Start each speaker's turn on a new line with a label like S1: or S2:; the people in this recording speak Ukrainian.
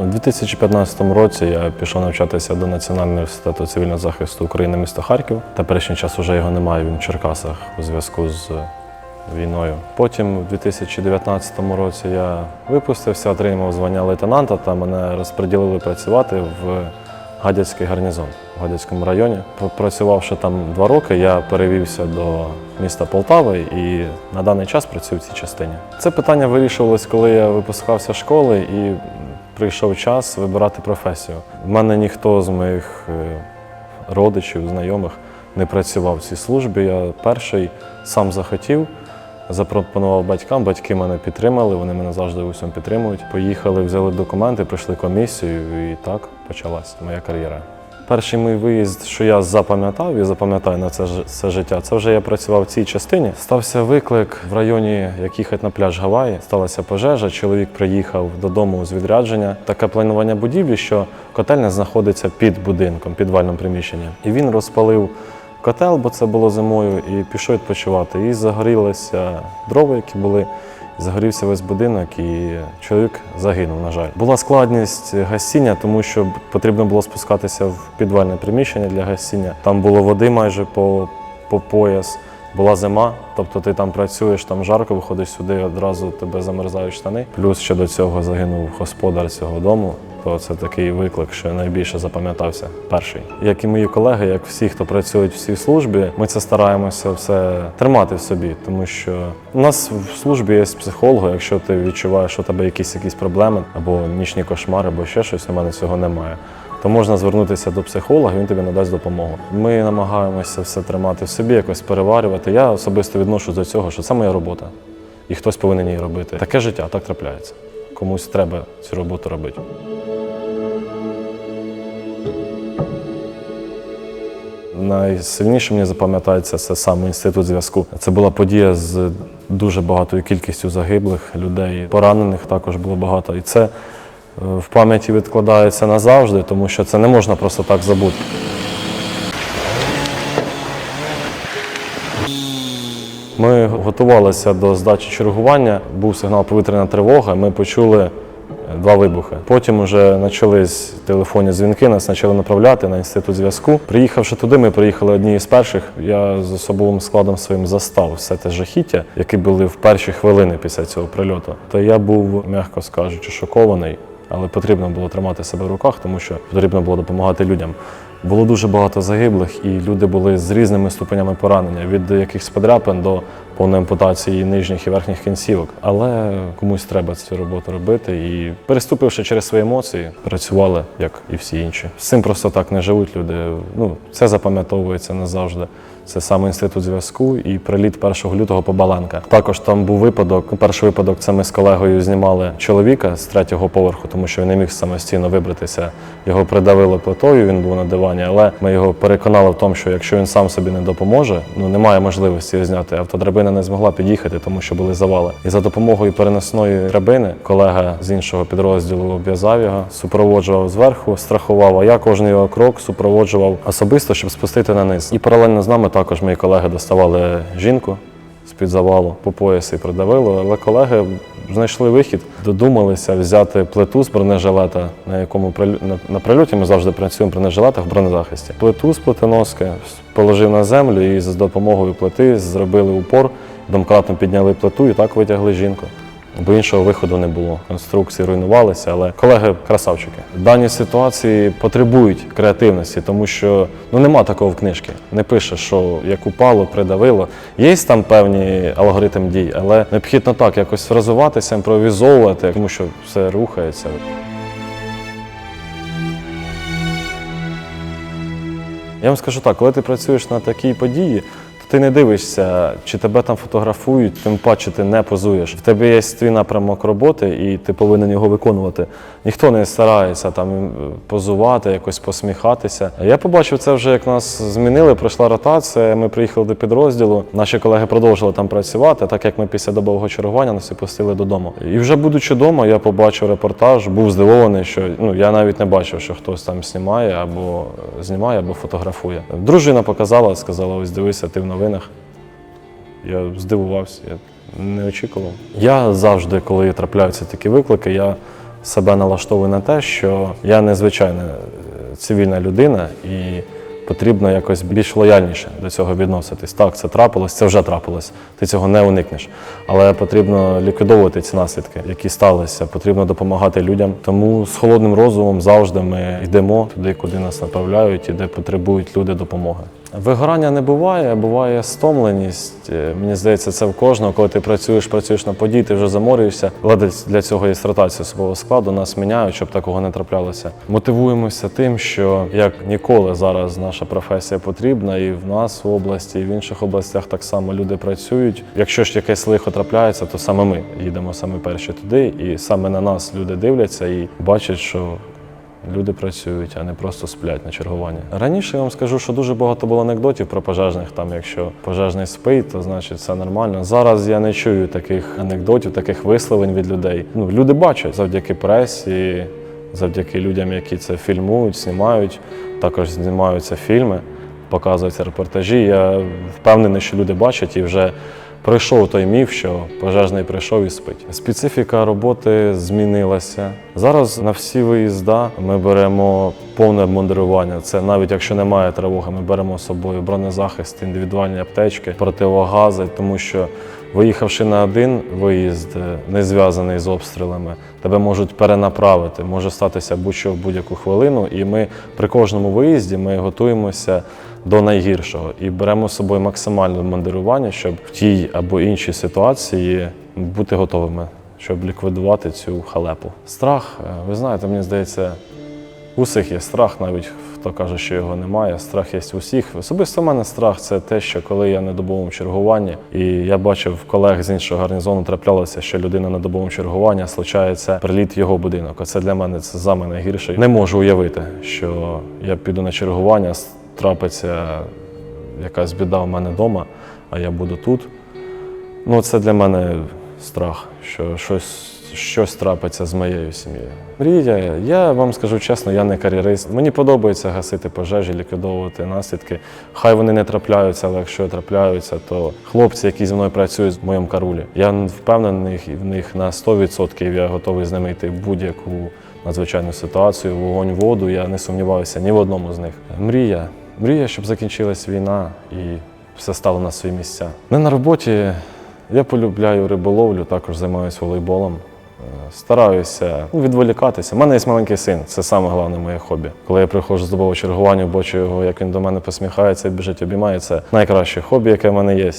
S1: У 2015 році я пішов навчатися до Національного університету цивільного захисту України міста Харків. Теперішній час вже його немає, він в Черкасах у зв'язку з війною. Потім у 2019 році я випустився, отримав звання лейтенанта та мене розподілили працювати в Гадяцький гарнізон в Гадяцькому районі. Пропрацювавши там два роки, я перевівся до міста Полтави і на даний час працюю в цій частині. Це питання вирішувалось, коли я випускався з школи і прийшов час вибирати професію. У мене ніхто з моїх е, родичів, знайомих не працював в цій службі. Я перший сам захотів. Запропонував батькам, батьки мене підтримали, вони мене завжди в усьому підтримують. Поїхали, взяли документи, пройшли комісію, і так почалась моя кар'єра. Перший мій виїзд, що я запам'ятав і запам'ятаю на це все життя, це вже я працював в цій частині. Стався виклик в районі, як їхати на пляж Гаваї. Сталася пожежа. Чоловік приїхав додому з відрядження. Таке планування будівлі, що котельня знаходиться під будинком, підвальним приміщенням. І він розпалив котел, бо це було зимою, і пішов відпочивати. І загорілися дрова, які були. Загорівся весь будинок, і чоловік загинув, на жаль. Була складність гасіння, тому що потрібно було спускатися в підвальне приміщення для гасіння. Там було води майже по, по пояс. Була зима, тобто ти там працюєш, там жарко, виходиш сюди, одразу тебе замерзають штани. Плюс ще до цього загинув господар цього дому. То це такий виклик, що найбільше запам'ятався перший. Як і мої колеги, як всі, хто працюють в цій службі, ми це стараємося все тримати в собі, тому що у нас в службі є психолог. Якщо ти відчуваєш, що у тебе якісь якісь проблеми або нічні кошмари, або ще щось, у мене цього немає. То можна звернутися до психолога, він тобі надасть допомогу. Ми намагаємося все тримати в собі, якось переварювати. Я особисто відношу до цього, що це моя робота, і хтось повинен її робити. Таке життя, так трапляється. Комусь треба цю роботу робити. Найсильніше мені запам'ятається це саме інститут зв'язку. Це була подія з дуже багатою кількістю загиблих людей, поранених також було багато. І це е, в пам'яті відкладається назавжди, тому що це не можна просто так забути. Ми готувалися до здачі чергування. Був сигнал повітряна тривога. Ми почули два вибухи. Потім вже почались телефонні дзвінки, нас почали направляти на інститут зв'язку. Приїхавши туди, ми приїхали одні з перших. Я з особовим складом своїм застав все те жахіття, які були в перші хвилини після цього прильоту. То я був, м'яко скажучи, шокований. Але потрібно було тримати себе в руках, тому що потрібно було допомагати людям. Було дуже багато загиблих, і люди були з різними ступенями поранення, від якихось подряпин до повної ампутації нижніх і верхніх кінцівок. Але комусь треба цю роботу робити. І переступивши через свої емоції, працювали як і всі інші. З цим просто так не живуть люди. Ну це запам'ятовується назавжди. Це саме інститут зв'язку і приліт 1 лютого по Баланка. Також там був випадок. Перший випадок це ми з колегою знімали чоловіка з третього поверху, тому що він не міг самостійно вибратися. Його придавило плитою, він був на дивані, але ми його переконали в тому, що якщо він сам собі не допоможе, ну немає можливості зняти. Автодрабина не змогла під'їхати, тому що були завали. І за допомогою переносної драбини колега з іншого підрозділу обв'язав його, супроводжував зверху, страхував. А я кожен його крок супроводжував особисто, щоб спустити на низ. І паралельно з нами також мої колеги доставали жінку з-під завалу по поясі придавило, але колеги знайшли вихід, додумалися взяти плиту з бронежилета, на якому на, прильоті ми завжди працюємо в бронежилетах в бронезахисті. Плиту з плитоноски положив на землю і за допомогою плити зробили упор, домкратно підняли плиту і так витягли жінку. Бо іншого виходу не було. Конструкції руйнувалися, але колеги красавчики. Дані ситуації потребують креативності, тому що ну нема такого в книжці. Не пише, що як упало, придавило. Є там певні алгоритм дій, але необхідно так якось розвиватися, імпровізовувати, тому що все рухається. Я вам скажу так, коли ти працюєш на такій події, ти не дивишся, чи тебе там фотографують, тим паче ти не позуєш. В тебе є твій напрямок роботи, і ти повинен його виконувати. Ніхто не старається там е, позувати, якось посміхатися. Я побачив це вже, як нас змінили, пройшла ротація. Ми приїхали до підрозділу. Наші колеги продовжили там працювати, так як ми після добового чергування нас і пустили додому. І вже будучи вдома, я побачив репортаж, був здивований, що ну я навіть не бачив, що хтось там знімає або е, знімає, або фотографує. Дружина показала, сказала: ось дивися, ти в новинах. Я здивувався, я не очікував. Я завжди, коли трапляються такі виклики, я себе налаштовую на те, що я незвичайна е, цивільна людина і потрібно якось більш лояльніше до цього відноситись. Так, це трапилось, це вже трапилось. Ти цього не уникнеш. Але потрібно ліквідовувати ці наслідки, які сталися. Потрібно допомагати людям. Тому з холодним розумом завжди ми йдемо туди, куди нас направляють і де потребують люди допомоги. Вигорання не буває, буває стомленість. Е, Мені здається, це в кожного. Коли ти працюєш, працюєш на події, ти вже заморюєшся. Але для цього є ротація особового складу. Нас міняють, щоб такого не траплялося. Мотивуємося тим, що як ніколи зараз наша професія потрібна, і в нас в області, і в інших областях так само люди працюють. Якщо ж якесь лихо трапляється, то саме ми їдемо саме перші туди, і саме на нас люди дивляться і бачать, що Люди працюють, а не просто сплять на чергуванні. Раніше я вам скажу, що дуже багато було анекдотів про пожежних. Там, якщо пожежний спить, то значить все нормально. Зараз я не чую таких анекдотів, таких висловлень від людей. Ну, люди бачать завдяки пресі, завдяки людям, які це фільмують, знімають. Також знімаються фільми, показуються репортажі. Я впевнений, що люди бачать і вже пройшов той міф, що пожежний прийшов і спить. Специфіка роботи змінилася. Зараз на всі виїзда ми беремо повне обмундирування. Це навіть якщо немає тривоги, ми беремо з собою бронезахист, індивідуальні аптечки, противогази, тому що. Виїхавши на один виїзд, е, не зв'язаний з обстрілами, тебе можуть перенаправити, може статися будь-що в будь-яку хвилину. І ми при кожному виїзді ми готуємося до найгіршого і беремо з собою максимальне мандирування, щоб в тій або іншій ситуації бути готовими, щоб ліквідувати цю халепу. Страх, е, ви знаєте, мені здається, у всіх є страх, навіть хто каже, що його немає. Страх є у всіх. Особисто в мене страх це те, що коли я на добовому чергуванні, і я бачив колег з іншого гарнізону, траплялося, що людина на добовому чергуванні случається приліт його будинок. Оце для мене це саме найгірше. Не можу уявити, що я піду на чергування, трапиться якась біда в мене вдома, а я буду тут. Ну, це для мене страх, що щось, щось трапиться з моєю сім'єю. Мрія, я вам скажу чесно, я не кар'єрист. Мені подобається гасити пожежі, ліквідовувати наслідки. Хай вони не трапляються, але якщо трапляються, то хлопці, які зі мною працюють в моєму карулі, я впевнений в них на 100%. Я готовий з ними йти в будь-яку надзвичайну ситуацію, вогонь, воду. Я не сумніваюся ні в одному з них. Мрія. Мрія, щоб закінчилась війна і все стало на свої місця. Не на роботі. Я полюбляю риболовлю, також займаюся волейболом. Е, Стараюся ну, відволікатися. У мене є маленький син, це саме головне моє хобі. Коли я приходжу з добового чергування, бачу його, як він до мене посміхається, біжить, обіймає. Це найкраще хобі, яке в мене є.